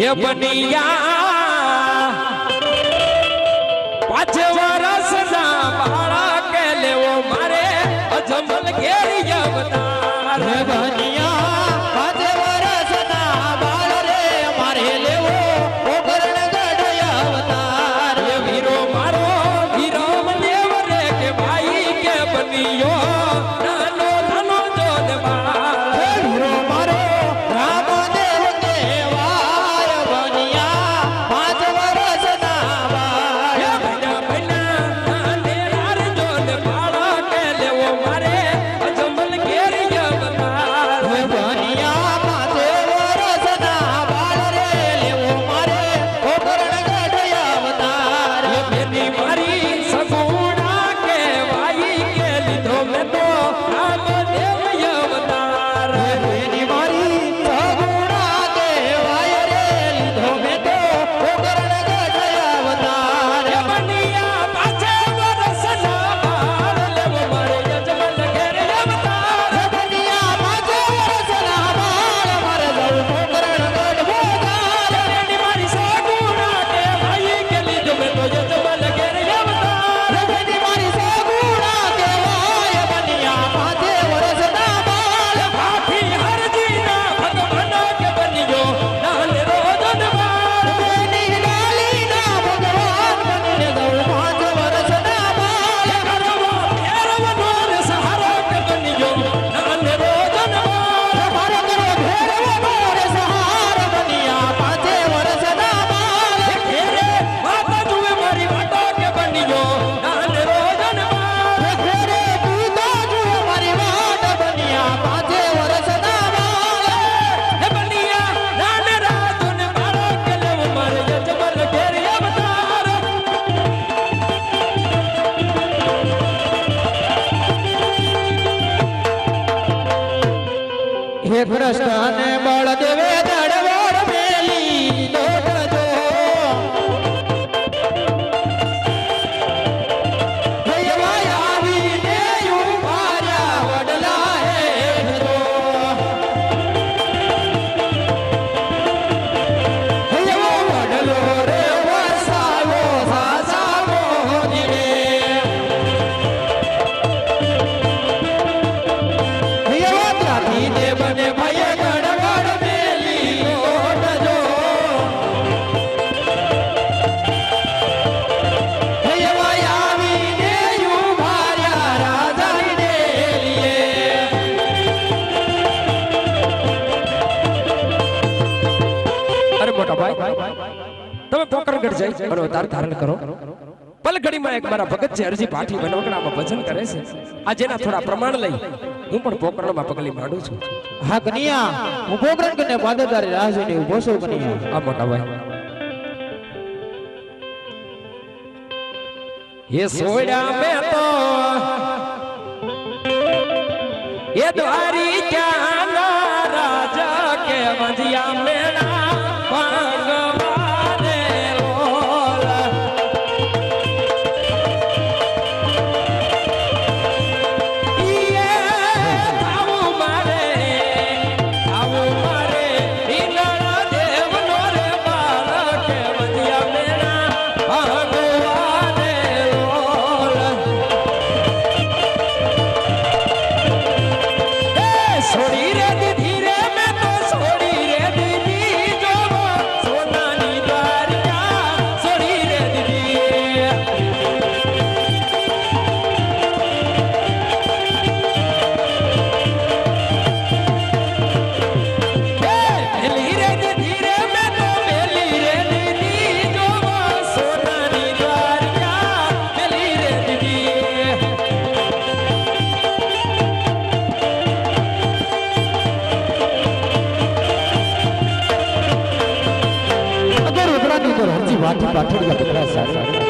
ये बनिया पाँच वर्ष ना भाड़ा के ले वो मारे अजमल घेरिया बता रे बनिया રામદેવ તમે કોકરગઢ જઈ અને અવતાર ધારણ કરો. પલઘડીમાં એક મારા ભગત છે હરજી પાઠી વનવકડામાં ભજન કરે છે. આ જેના થોડા પ્રમાણ લઈ. હું પણ પોકરણમાં પગલી માંડું છું. હા કનિયા. હું પોકરણ કને પાદરદારી રાહ જોઈને ઊભો છું કનિયા. આ મોટા ભાઈ. હે સોડા મે તો એ દ્વારી ક્યાં लाठी पाठोड़ का टुकड़ा सा